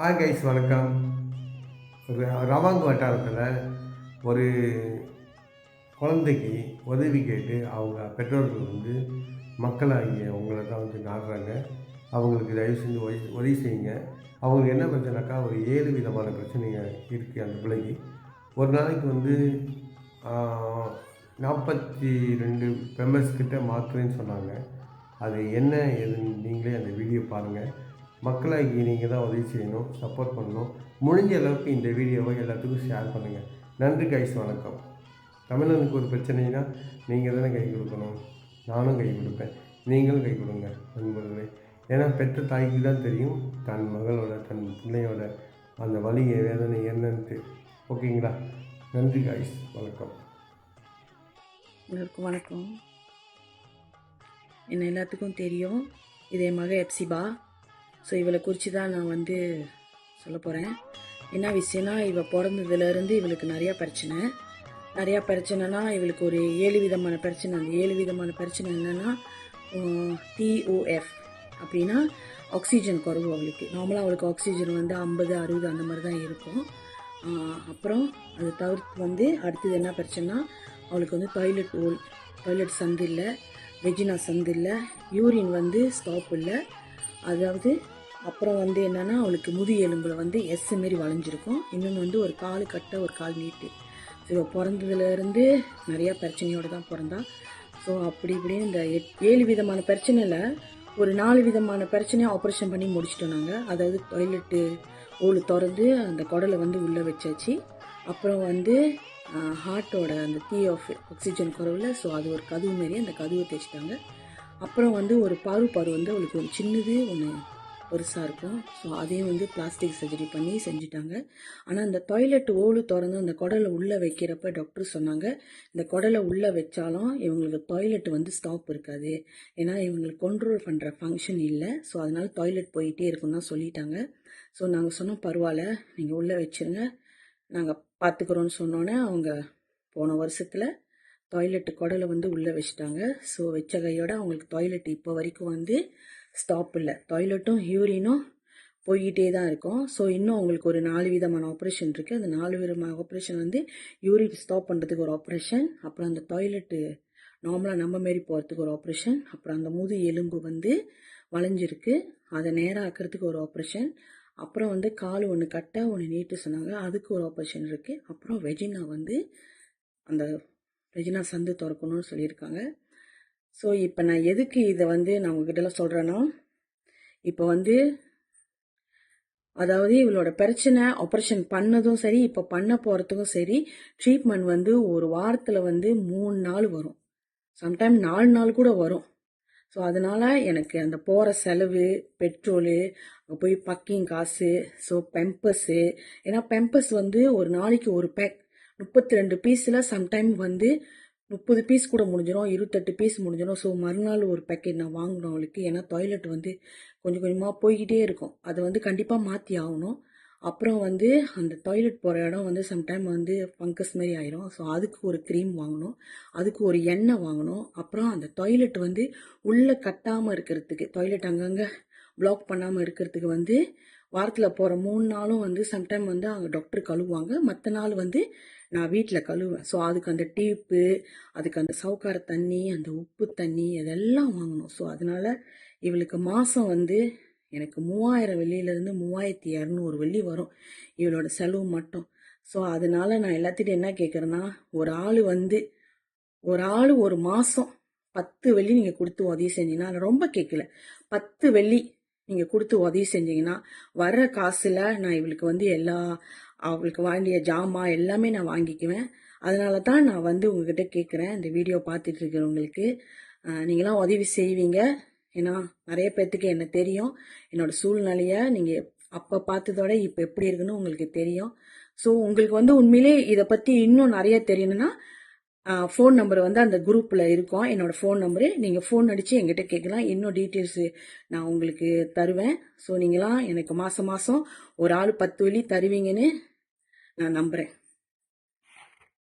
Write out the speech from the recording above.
Hi guys வணக்கம். Rawang வட்டாரத்தில் ஒரு குழந்தைக்கு உதவி கேட்டு அவங்க பெற்றோர்கள் வந்து மக்களாகிய அவங்கள தான் வந்து நாடுறாங்க அவங்களுக்கு தயவு செஞ்சு உதவி உதவி செய்யுங்க. அவங்களுக்கு என்ன பிரச்சனைக்கா ஒரு ஏழு விதமான பிரச்சனைங்க இருக்குது அந்த பிள்ளைக்கு. ஒரு நாளைக்கு வந்து நாற்பத்தி ரெண்டு மெம்பர்ஸ் கிட்ட மாற்றுறேன்னு சொன்னாங்க. அது என்ன ஏதுன்னு நீங்களே அந்த வீடியோ பாருங்கள் மக்களாகி நீங்கள் தான் உதவி செய்யணும் சப்போர்ட் பண்ணணும். முடிஞ்ச அளவுக்கு இந்த வீடியோவை எல்லாத்துக்கும் ஷேர் பண்ணுங்கள் நன்றி கைஸ் வணக்கம். தமிழனுக்கு ஒரு பிரச்சனைனா நீங்கள் தானே கை கொடுக்கணும். நானும் கை கொடுப்பேன். நீங்களும் கை கொடுங்க நண்பர்களே ஏன்னா பெற்ற தாய்க்கு தான் தெரியும் தன் மகளோட தன் பிள்ளையோட அந்த வழியை வேதனை என்னன்ட்டு. ஓகேங்களா? நன்றி காய்ஸ் வணக்கம். எல்லாருக்கும் வணக்கம். என்ன எல்லாத்துக்கும் தெரியும். இதே என் மக எப்சிபா. ஸோ இவளை குறித்து தான் நான் வந்து சொல்ல போகிறேன் என்ன விஷயம்னா இவள் பிறந்ததுலேருந்து இவளுக்கு நிறையா பிரச்சனை. நிறையா பிரச்சனைனா இவளுக்கு ஒரு ஏழு விதமான பிரச்சனை. அந்த ஏழு விதமான பிரச்சனை என்னென்னா டிஓஎஃப் அப்படின்னா ஆக்சிஜன் குறைவு அவளுக்கு. நார்மலாக அவளுக்கு ஆக்சிஜன் வந்து ஐம்பது அறுபது அந்த மாதிரி தான் இருக்கும். அப்புறம் அது தவிர்த்து வந்து அடுத்தது என்ன பிரச்சனைனா அவளுக்கு வந்து டாய்லெட் ஓல் டாய்லெட் சந்து இல்லை வெஜினா சந்து இல்லை யூரின் வந்து ஸ்டாப் இல்லை. அதாவது அப்புறம் வந்து என்னென்னா அவளுக்கு முது எலும்பில் வந்து எஸ் மாரி வளைஞ்சிருக்கும். இன்னொன்று வந்து ஒரு கால் கட்ட ஒரு கால் நீட்டு. ஸோ இவள் பிறந்ததுலேருந்து நிறையா பிரச்சனையோடு தான் பிறந்தா. ஸோ அப்படி இப்படின்னு இந்த எட் ஏழு விதமான பிரச்சனையில் ஒரு நாலு விதமான பிரச்சனையை ஆப்ரேஷன் பண்ணி முடிச்சிட்டோம் நாங்கள் அதாவது டாய்லெட்டு ஓடு திறந்து அந்த குடலை வந்து உள்ளே வச்சாச்சு. அப்புறம் வந்து ஹார்ட்டோட அந்த தீ ஆஃப் ஆக்சிஜன் குறவில் ஸோ அது ஒரு கதவு மாரி அந்த கதவை தேய்ச்சிட்டாங்க. அப்புறம் வந்து ஒரு பாரு பாரு வந்து அவளுக்கு ஒரு சின்னது ஒன்று பெருசாக இருக்கும். ஸோ அதையும் வந்து பிளாஸ்டிக் சர்ஜரி பண்ணி செஞ்சுட்டாங்க. ஆனால் அந்த டாய்லெட் ஓடு திறந்து அந்த குடலை உள்ளே வைக்கிறப்ப டாக்டர் சொன்னாங்க இந்த குடலை உள்ளே வச்சாலும் இவங்களுக்கு டாய்லெட் வந்து ஸ்டாப் இருக்காது. ஏன்னா இவங்களுக்கு கண்ட்ரோல் பண்ணுற ஃபங்க்ஷன் இல்லை. ஸோ அதனால் டாய்லெட் போயிட்டே இருக்குன்னு தான் சொல்லிட்டாங்க. ஸோ நாங்கள் சொன்னோம் பரவாயில்ல நீங்கள் உள்ளே வச்சிருங்க. நாங்கள் பார்த்துக்குறோன்னு சொன்னோன்னே அவங்க போன வருஷத்தில் டாய்லெட்டு குடலை வந்து உள்ளே வச்சுட்டாங்க. ஸோ வச்ச கையோட அவங்களுக்கு டாய்லெட் இப்போ வரைக்கும் வந்து ஸ்டாப் இல்லை. டாய்லெட்டும் யூரினும் போய்கிட்டே தான் இருக்கும். ஸோ இன்னும் அவங்களுக்கு ஒரு நாலு விதமான ஆப்ரேஷன் இருக்குது அந்த நாலு விதமான ஆப்ரேஷன் வந்து யூரின் ஸ்டாப் பண்ணுறதுக்கு ஒரு ஆப்ரேஷன் அப்புறம் அந்த டாய்லெட்டு நார்மலாக நம்ம மாரி போகிறதுக்கு ஒரு ஆப்ரேஷன் அப்புறம் அந்த முது எலும்பு வந்து வளைஞ்சிருக்கு. அதை நேராக ஆக்கிறதுக்கு ஒரு ஆப்ரேஷன் அப்புறம் வந்து கால் ஒன்று கட்ட ஒன்று நீட்டு சொன்னாங்க. அதுக்கு ஒரு ஆப்ரேஷன் இருக்குது அப்புறம் வெஜினா வந்து அந்த ரெஜினா சந்து திறக்கணும்னு சொல்லியிருக்காங்க. ஸோ இப்போ நான் எதுக்கு இதை வந்து நான் உங்ககிட்டலாம் சொல்கிறேன்னா இப்போ வந்து அதாவது இவளோட பிரச்சனை ஆப்ரேஷன் பண்ணதும் சரி இப்போ பண்ண போகிறதுக்கும் சரி ட்ரீட்மெண்ட் வந்து ஒரு வாரத்தில் வந்து மூணு நாள் வரும். சம்டைம் நாலு நாள் கூட வரும். ஸோ அதனால் எனக்கு அந்த போகிற செலவு பெட்ரோலு அங்கே போய் பக்கிங் காசு ஸோ பெம்பர்ஸு ஏன்னா பெம்பஸ் வந்து ஒரு நாளைக்கு ஒரு பேக் முப்பத்தி ரெண்டு பீஸில் சம்டைம் வந்து முப்பது பீஸ் கூட முடிஞ்சிடும் இருபத்தெட்டு பீஸ் முடிஞ்சிடும் ஸோ மறுநாள் ஒரு பேக்கெட் நான் வாங்கணும் அவளுக்கு. ஏன்னா டாய்லெட் வந்து கொஞ்சம் கொஞ்சமாக போய்கிட்டே இருக்கும். அதை வந்து கண்டிப்பாக மாற்றி ஆகணும். அப்புறம் வந்து அந்த டாய்லெட் போகிற இடம் வந்து சம்டைம் வந்து ஃபங்கஸ் மாதிரி ஆயிரும். ஸோ அதுக்கு ஒரு க்ரீம் வாங்கணும். அதுக்கு ஒரு எண்ணெய் வாங்கணும். அப்புறம் அந்த டாய்லெட் வந்து உள்ளே கட்டாமல் இருக்கிறதுக்கு டாய்லெட் அங்கங்கே பிளாக் பண்ணாமல் இருக்கிறதுக்கு வந்து வாரத்தில் போகிற மூணு நாளும் வந்து சம்டைம் வந்து அவங்க டாக்டர் கழுவுவாங்க. மற்ற நாள் வந்து நான் வீட்டில் கழுவுவேன். ஸோ அதுக்கு அந்த டீப்பு அதுக்கு அந்த சவுக்கார தண்ணி அந்த உப்பு தண்ணி இதெல்லாம் வாங்கணும். ஸோ அதனால் இவளுக்கு மாதம் வந்து எனக்கு மூவாயிரம் வெள்ளியிலேருந்து மூவாயிரத்தி இரநூறு வெள்ளி வரும். இவளோட செலவு மட்டும். ஸோ அதனால நான் எல்லாத்திட்டும் என்ன கேட்குறேன்னா ஒரு ஆள் வந்து ஒரு ஆள் ஒரு மாதம் பத்து வெள்ளி நீங்கள் கொடுத்து உதவி செஞ்சீங்கன்னா ரொம்ப கேட்கல பத்து வெள்ளி நீங்கள் கொடுத்து உதவி செஞ்சீங்கன்னா வர்ற காசில் நான் இவளுக்கு வந்து எல்லா அவளுக்கு வேண்டிய ஜாமான் எல்லாமே நான் வாங்கிக்குவேன். அதனால தான் நான் வந்து உங்ககிட்ட கேட்குறேன் இந்த வீடியோ பார்த்துட்டு இருக்கிறவங்களுக்கு நீங்களாம் உதவி செய்வீங்க. ஏன்னா நிறைய பேர்த்துக்கு என்ன தெரியும். என்னோட சூழ்நிலையை நீங்கள் அப்போ பார்த்ததோட இப்போ எப்படி இருக்குன்னு உங்களுக்கு தெரியும். ஸோ உங்களுக்கு வந்து உண்மையிலே இதை பற்றி இன்னும் நிறைய தெரியணும்னா ஃபோன் நம்பர் வந்து அந்த குரூப்பில் இருக்கும். என்னோடய ஃபோன் நம்பரு நீங்கள் ஃபோன் அடித்து எங்கிட்ட கேட்கலாம். இன்னும் டீட்டெயில்ஸு நான் உங்களுக்கு தருவேன். ஸோ நீங்களாம் எனக்கு மாதம் மாதம் ஒரு ஆள் பத்து வழி தருவீங்கன்னு நான் நம்புகிறேன்